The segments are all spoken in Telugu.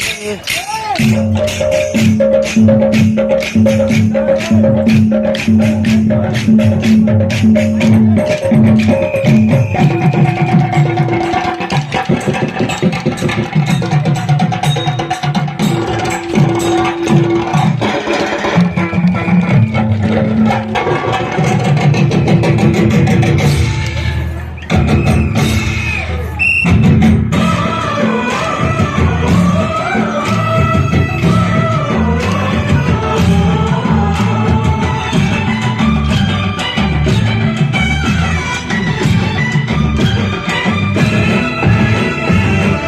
사장님.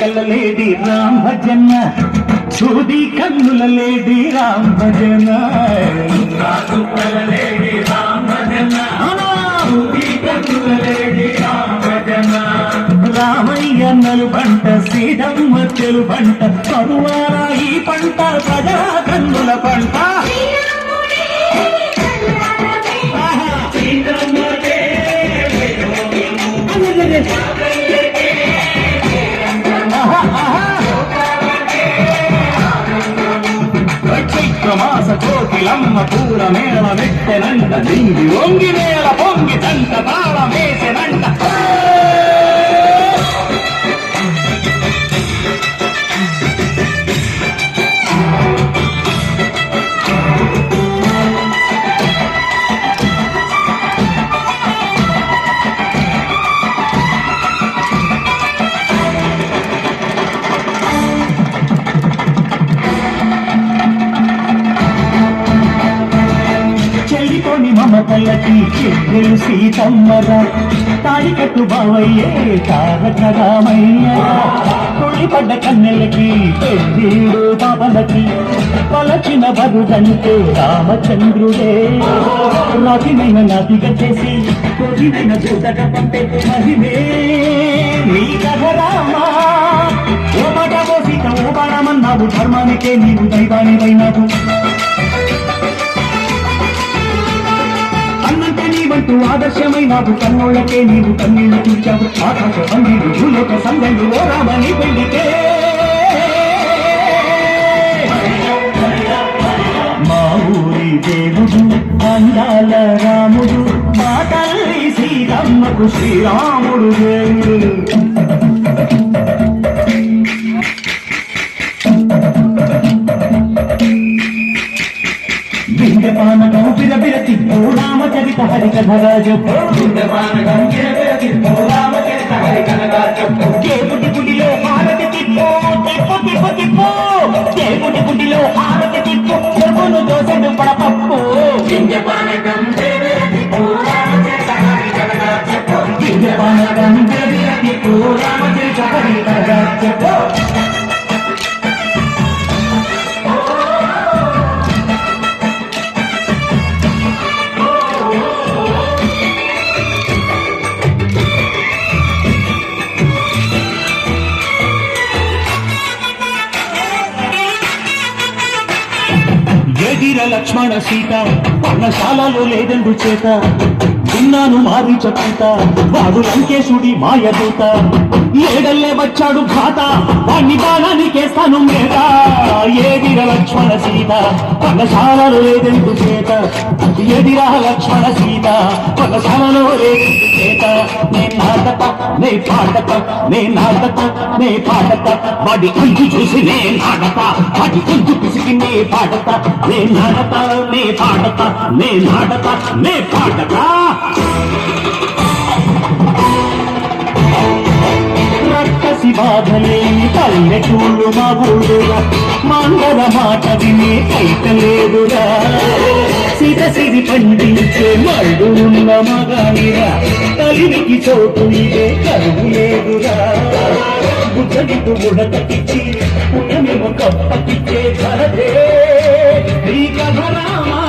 కల లేడి రామ భజన చూడి కన్నుల లేడి రామ భజన చుక్కల రామయ్య నలు పంట సీతమ్మ తెలు పంట పరువార ఈ పంట ప్రజా కన్నుల పంట. కోకిలమ్మ కూర మేళ వెట్టెనంట దింగి వంగి మేళ పొంగి తంట తాళ మేసెనంట చెల్లికొని మమతలకి చెల్లెలు సీతమ్మరా. తాడికట్టు బావయ్యే తారక రామయ్య. తుళ్ళిపడ్డ కన్నెలకి పెద్దీడు పాపలకి పలచిన బరుదంటే రామచంద్రుడే. రాతినైన నదిగా చేసి కొదినైన దూతగా పంపే మహిమే. నీ కథ రామా. ఓ మాట ఓ సీత ఓ బాణమన్నావు ధర్మానికే నీవు దైవానివైనావు. ఆదర్శమై నాకు కన్నోళ్ళకే నీవు కన్నీళ్ళు చూచావు ఆకాశ బంధీలు భూలోక సందళ్ళు ఓ రామని పెళ్ళికే మా ఊరి దేవుడు అందాల రాముడు మా తల్లి శ్రీరమ్మకు శ్రీరాముడు దేవుడు విందపానకం బిరబిరతి ఓ రామచరిత హరికథరాజు దేవుడి గుడిలో హారతి తిప్పు తిప్పు తిప్పు తిప్పు. దేవుడి గుడిలో హారతి తిప్పు ప్రభును దోసడు పడపప్పు. విందపానకం బిరబిరతి ఓ రామచరిత హరికథరాజు ఎదిర లక్ష్మణ సీత? పర్ణశాలలో లేదండు చేత. విన్నాను మారి చెప్పుత వాడు లంకేశుడి మాయదూత. ఏడల్లే వచ్చాడు ఖాత వాణ్ణి బాణానికేస్తాను మేత ఏదిర లక్ష్మణ సీత? పర్ణశాలలో లేదెందు చేత? ఎదిరా లక్ష్మణ సీత? పర్ణశాలలో లేదెందు చేత? నే నాటక నే పాటక నే నాటక నే పాటక. వాడి కొంచెం చూసి నే నాటక వాడి కొంచెం పిసికి నే పాటక. నే నాటక నే పాటక నే నాటక నే పాటక. బాధలేని పల్లెటూళ్ళు మా ఊరుగా మంగళ మాట వినే కైతలేదురా సిరసిరి పండించే మళ్ళు ఉన్న మగానిరా. తల్లికి చోటు ఇదే కరువు లేదురా. బుద్ధనికు ఉన్న మేము కప్పకిచ్చే ధరదే శ్రీ కథ రామా